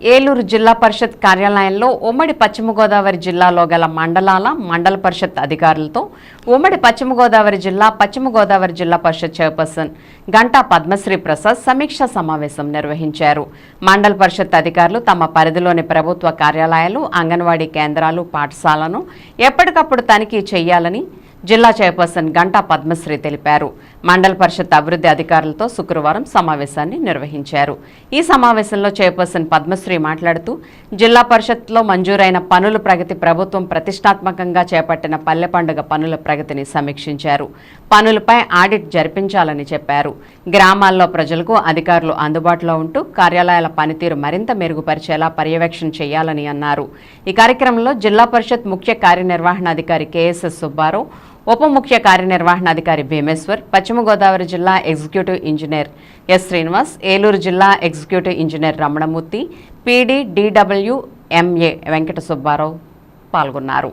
ఏలూరు జిల్లా పరిషత్ కార్యాలయంలో ఉమ్మడి పశ్చిమ గోదావరి జిల్లాలో గల మండలాల మండల పరిషత్ అధికారులతో ఉమ్మడి పశ్చిమ గోదావరి జిల్లా పశ్చిమ గోదావరి జిల్లా పరిషత్ చైర్పర్సన్ గంటా పద్మశ్రీ ప్రసాద్ సమీక్షా సమావేశం నిర్వహించారు. మండల పరిషత్ అధికారులు తమ పరిధిలోని ప్రభుత్వ కార్యాలయాలు అంగన్వాడీ కేంద్రాలు పాఠశాలను ఎప్పటికప్పుడు తనిఖీ చేయాలని జిల్లా చైర్పర్సన్ గంటా పద్మశ్రీ తెలిపారు. మండల పరిషత్ అభివృద్ధి అధికారులతో శుక్రవారం సమావేశాన్ని నిర్వహించారు. ఈ సమావేశంలో చైర్పర్సన్ పద్మశ్రీ మాట్లాడుతూ జిల్లా పరిషత్లో మంజూరైన పనుల ప్రగతి ప్రభుత్వం ప్రతిష్టాత్మకంగా చేపట్టిన పల్లె పండుగ పనుల ప్రగతిని సమీక్షించారు. పనులపై ఆడిట్ జరిపించాలని చెప్పారు. గ్రామాల్లో ప్రజలకు అధికారులు అందుబాటులో ఉంటూ కార్యాలయాల పనితీరు మరింత మెరుగుపరిచేలా పర్యవేక్షణ చేయాలని అన్నారు. ఈ కార్యక్రమంలో జిల్లా పరిషత్ ముఖ్య కార్యనిర్వహణాధికారి కెఎస్ఎస్ సుబ్బారావు ఉప ముఖ్య కార్యనిర్వహణాధికారి భీమేశ్వర్ పశ్చిమ గోదావరి జిల్లా executive engineer S Srinivas Eluru జిల్లా executive engineer Ramanamurthy PD DW MA Venkata Subbarao పాల్గొన్నారు.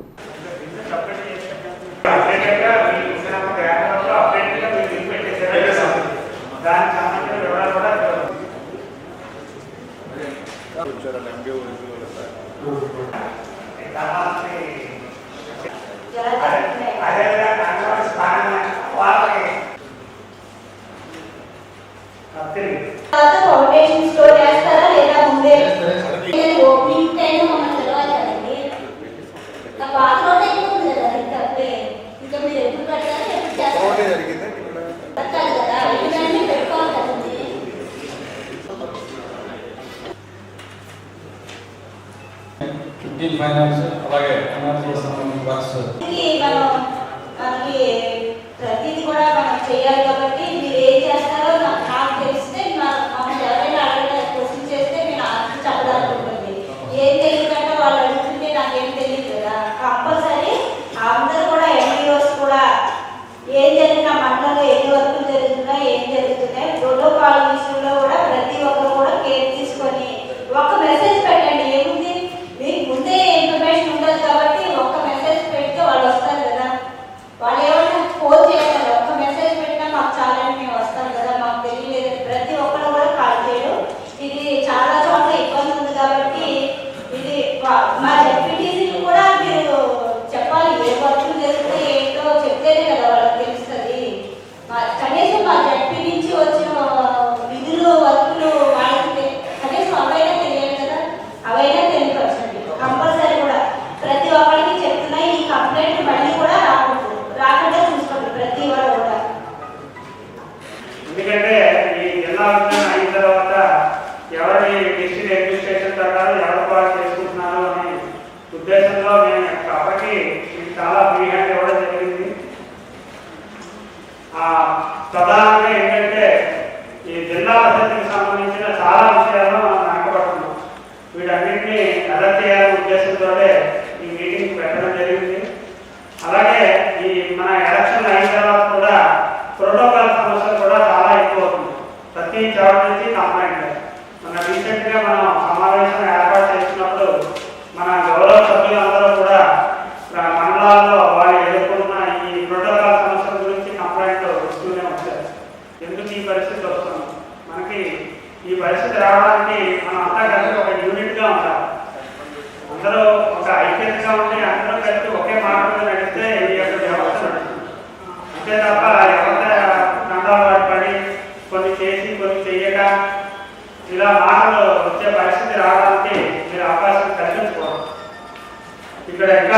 తర్వాత ఫౌండేషన్ ఫిఫ్టీన్ ఫైనాన్స్ అలాగే ఎన్ఆర్జీ సంబంధించిన వర్క్స్ మనకి ప్రతిదీ కూడా మనం చేయాలి కాబట్టి పరిస్థితి రావడానికి మనం అంతా కలిసి ఒక యూనిట్గా ఉండాలి. అందరూ ఒక ఐక్యతగా ఉండి అందరూ కలిసి ఒకే మార్గంలో నడిస్తే ఈ యొక్క వ్యవస్థ అంతే తప్ప ఎవరి దండాలు వాడి పడి కొన్ని చేసి కొన్ని చేయక ఇలా మాటలు వచ్చే పరిస్థితి రావడానికి మీరు అవకాశం కల్పించుకోవాలి. ఇక్కడ ఇంకా